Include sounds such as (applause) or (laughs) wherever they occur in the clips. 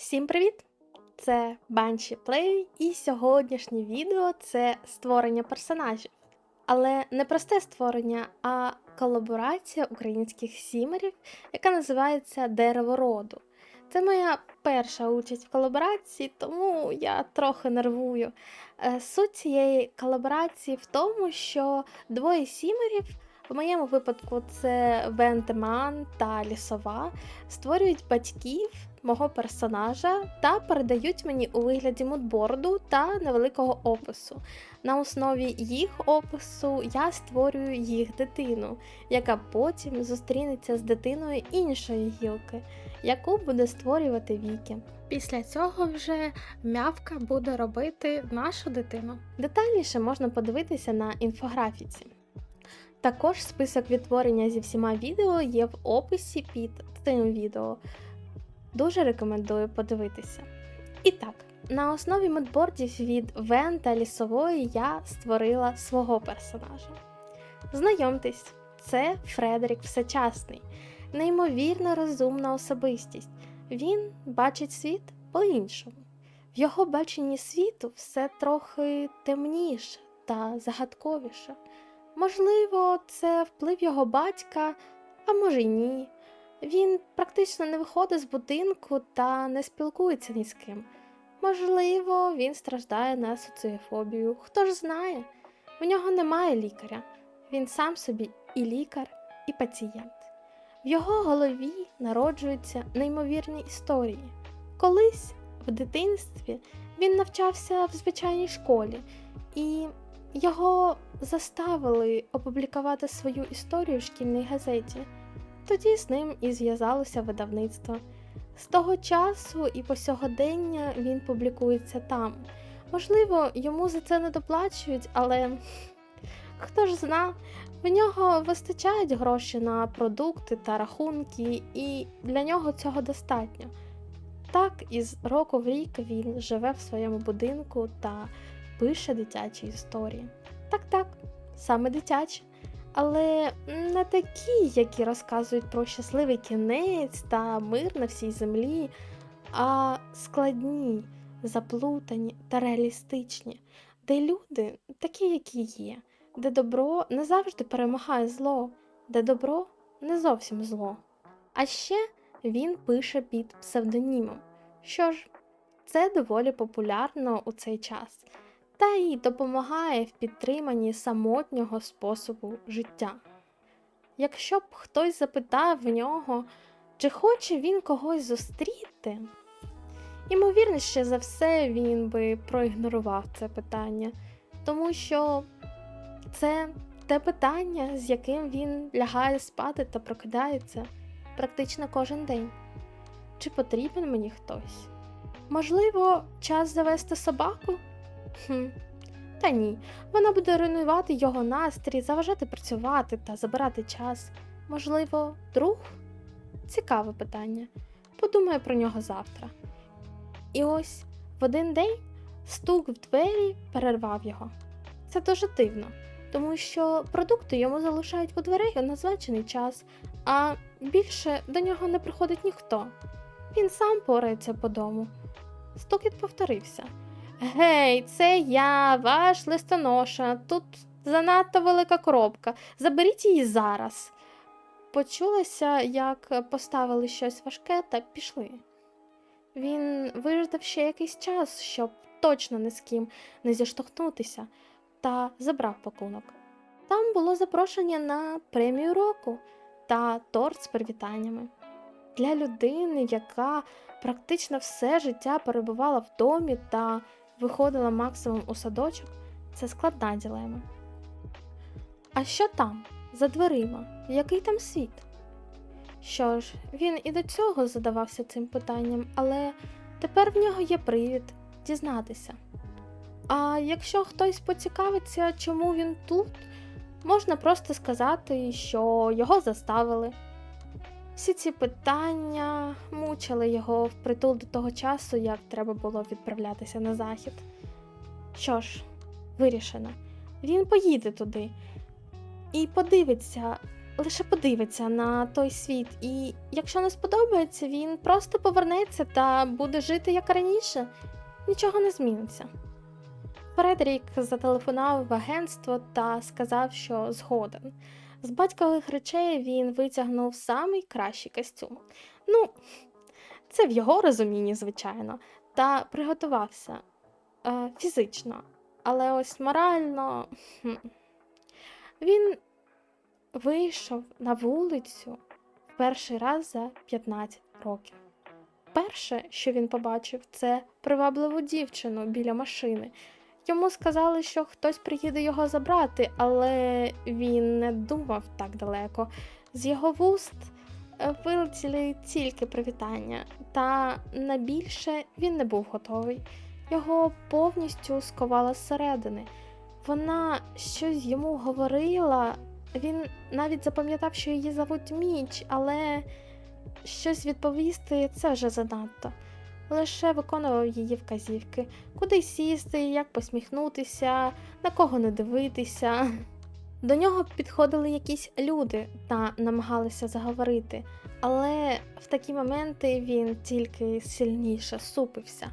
Всім привіт! Це Банші Плей, і сьогоднішнє відео це створення персонажів. Але не просте створення, а колаборація українських сімерів, яка називається Дерево роду. Це моя перша участь в колаборації, тому я трохи нервую. Е, Суть цієї колаборації в тому, що двоє сімерів, в моєму випадку це Вентеман та Лісова, створюють батьків мого персонажа та передають мені у вигляді мудборду та невеликого опису. На основі їх опису я створюю їх дитину, яка потім зустрінеться з дитиною іншої гілки, яку буде створювати Вікі. Після цього вже мявка буде робити нашу дитину. Детальніше можна подивитися на інфографіці. Також список відтворення зі всіма відео є в описі під цим відео. Дуже рекомендую подивитися. І так, на основі модбордів від Вен та Лісової я створила свого персонажа. Знайомтесь, це Фредерік Всечасний, неймовірно розумна особистість. Він бачить світ по-іншому. В його баченні світу все трохи темніше та загадковіше. Можливо, це вплив його батька, а може й ні. Він практично не виходить з будинку та не спілкується ні з ким. Можливо, він страждає на соціофобію. Хто ж знає? В нього немає лікаря. Він сам собі і лікар, і пацієнт. В його голові народжуються неймовірні історії. Колись в дитинстві він навчався в звичайній школі, і його заставили опублікувати свою історію в шкільній газеті. Тоді з ним і зв'язалося видавництво. З того часу і по сьогодення він публікується там. Можливо, йому за це не доплачують, але хто ж зна, в нього вистачають гроші на продукти та рахунки, і для нього цього достатньо. Так, із року в рік він живе в своєму будинку та пише дитячі історії. Так, так, саме дитячі але не такі, які розказують про щасливий кінець та мир на всій землі, а складні, заплутані та реалістичні, де люди такі, які є, де добро не завжди перемагає зло, де добро не зовсім зло. А ще він пише під псевдонімом. Що ж, це доволі популярно у цей час та й допомагає в підтриманні самотнього способу життя. Якщо б хтось запитав в нього, чи хоче він когось зустріти, ймовірніше за все він би проігнорував це питання, тому що це те питання, з яким він лягає спати та прокидається практично кожен день. Чи потрібен мені хтось? Можливо, час завести собаку? Хм. Та ні, вона буде руйнувати його настрій, заважати працювати та забирати час. Можливо, друг? Цікаве питання. Подумаю про нього завтра. І ось в один день стук в двері перервав його. Це дуже дивно, тому що продукти йому залишають у дверей у назначений час, а більше до нього не приходить ніхто. Він сам порається по дому. Стукіт повторився. Гей, це я, ваш листоноша. Тут занадто велика коробка. Заберіть її зараз. Почулося, як поставили щось важке та пішли. Він виждав ще якийсь час, щоб точно ні з ким не зіштовхнутися, та забрав пакунок. Там було запрошення на премію року та торт з привітаннями. Для людини, яка практично все життя перебувала в домі та виходила максимум у садочок, це складна ділема. А що там, за дверима, який там світ? Що ж, він і до цього задавався цим питанням, але тепер в нього є привід дізнатися. А якщо хтось поцікавиться, чому він тут, можна просто сказати, що його заставили. Всі ці питання мучили його впритул до того часу, як треба було відправлятися на захід. Що ж, вирішено, він поїде туди і подивиться, лише подивиться на той світ, і якщо не сподобається, він просто повернеться та буде жити як раніше. Нічого не зміниться. Фредерік зателефонував в агентство та сказав, що згоден. З батькових речей він витягнув самий кращий костюм. Ну, це в його розумінні, звичайно, та приготувався е, фізично, але ось морально він вийшов на вулицю перший раз за 15 років. Перше, що він побачив, це привабливу дівчину біля машини. Йому сказали, що хтось приїде його забрати, але він не думав так далеко. З його вуст е, вилетіли тільки привітання, та на більше він не був готовий. Його повністю сковала зсередини. Вона щось йому говорила. Він навіть запам'ятав, що її зовуть Міч, але щось відповісти це вже занадто. Лише виконував її вказівки, куди сісти, як посміхнутися, на кого не дивитися. До нього підходили якісь люди та намагалися заговорити, але в такі моменти він тільки сильніше супився.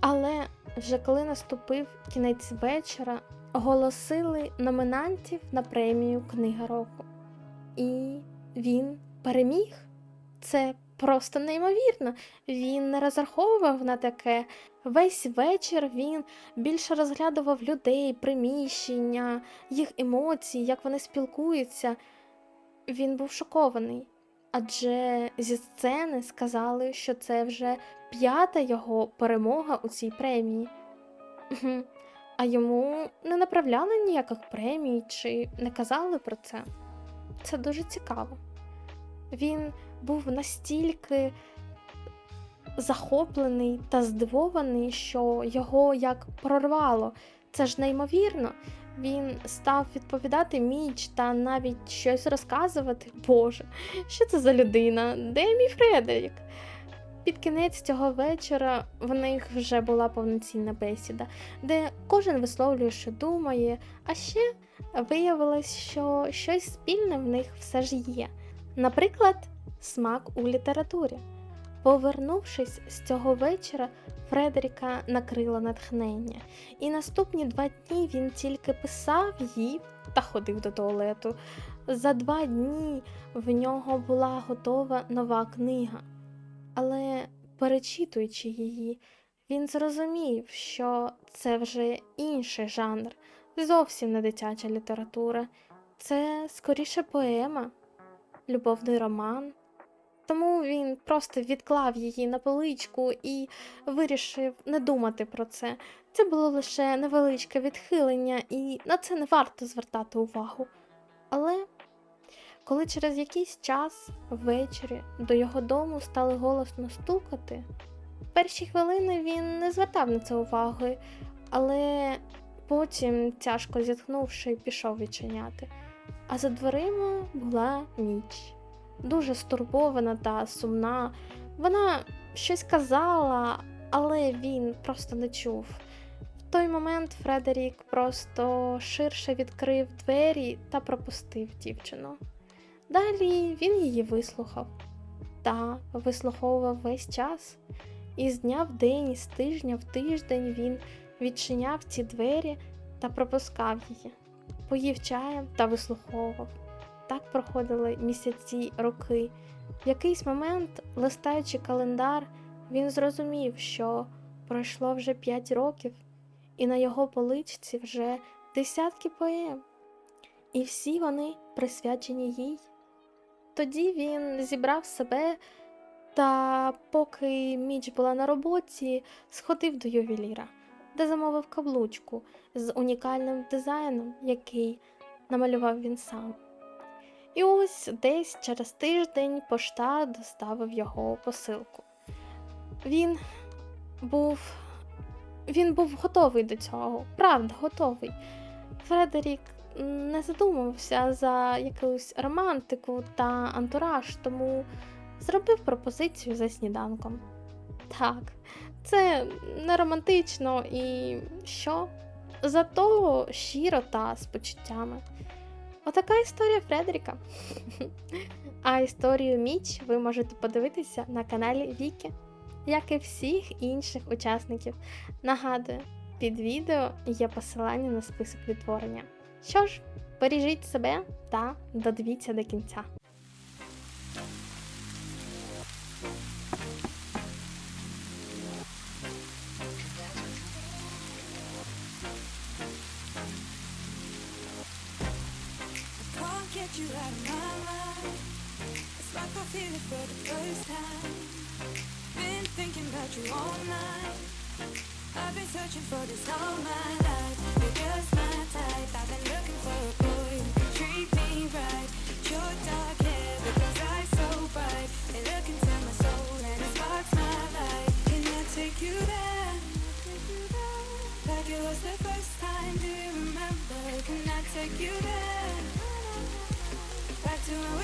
Але вже коли наступив кінець вечора, оголосили номінантів на премію Книга року. І він переміг. Це просто неймовірно. Він не розраховував на таке. Весь вечір він більше розглядував людей, приміщення, їх емоції, як вони спілкуються. Він був шокований, адже зі сцени сказали, що це вже п'ята його перемога у цій премії. А йому не направляли ніяких премій чи не казали про це. Це дуже цікаво. Він був настільки захоплений та здивований, що його як прорвало. Це ж неймовірно. Він став відповідати міч та навіть щось розказувати. Боже, що це за людина? Де мій Фредерік? Під кінець цього вечора в них вже була повноцінна бесіда, де кожен висловлює, що думає, а ще виявилось, що щось спільне в них все ж є. Наприклад, смак у літературі. Повернувшись з цього вечора, Фредеріка накрило натхнення, і наступні два дні він тільки писав, їв та ходив до туалету. За два дні в нього була готова нова книга. Але, перечитуючи її, він зрозумів, що це вже інший жанр, зовсім не дитяча література, це скоріше поема, любовний роман. Тому він просто відклав її на поличку і вирішив не думати про це. Це було лише невеличке відхилення, і на це не варто звертати увагу. Але коли через якийсь час ввечері до його дому стали голосно стукати, перші хвилини він не звертав на це уваги, але потім, тяжко зітхнувши, пішов відчиняти. А за дверима була ніч дуже стурбована та сумна. Вона щось казала, але він просто не чув. В той момент Фредерік просто ширше відкрив двері та пропустив дівчину. Далі він її вислухав та вислуховував весь час. І з дня в день, з тижня в тиждень він відчиняв ці двері та пропускав її, поїв чаєм та вислуховував. Так проходили місяці роки. В якийсь момент, листаючи календар, він зрозумів, що пройшло вже п'ять років, і на його поличці вже десятки поем, і всі вони присвячені їй. Тоді він зібрав себе та, поки міч була на роботі, сходив до ювеліра, де замовив каблучку з унікальним дизайном, який намалював він сам. І ось десь через тиждень пошта доставив його посилку. Він був він був готовий до цього, правда, готовий. Фредерік не задумався за якусь романтику та антураж, тому зробив пропозицію за сніданком. Так, це не романтично і що? Зато щиро та з почуттями. Отака історія Фредеріка. (laughs) А історію Міч ви можете подивитися на каналі Віки, як і всіх інших учасників. Нагадую, під відео є посилання на список відтворення. Що ж, бережіть себе та додивіться до кінця. You out of my. It's like I feel it for the first time. Been thinking about you all night. I've been searching for this all my life. You're just my type. I've been looking for a boy who can treat me right. Your dark hair, but those eyes so bright. They look into my soul and it sparks my life. Can I take you there? Like it was the first time. Do you remember? Can I take you there? to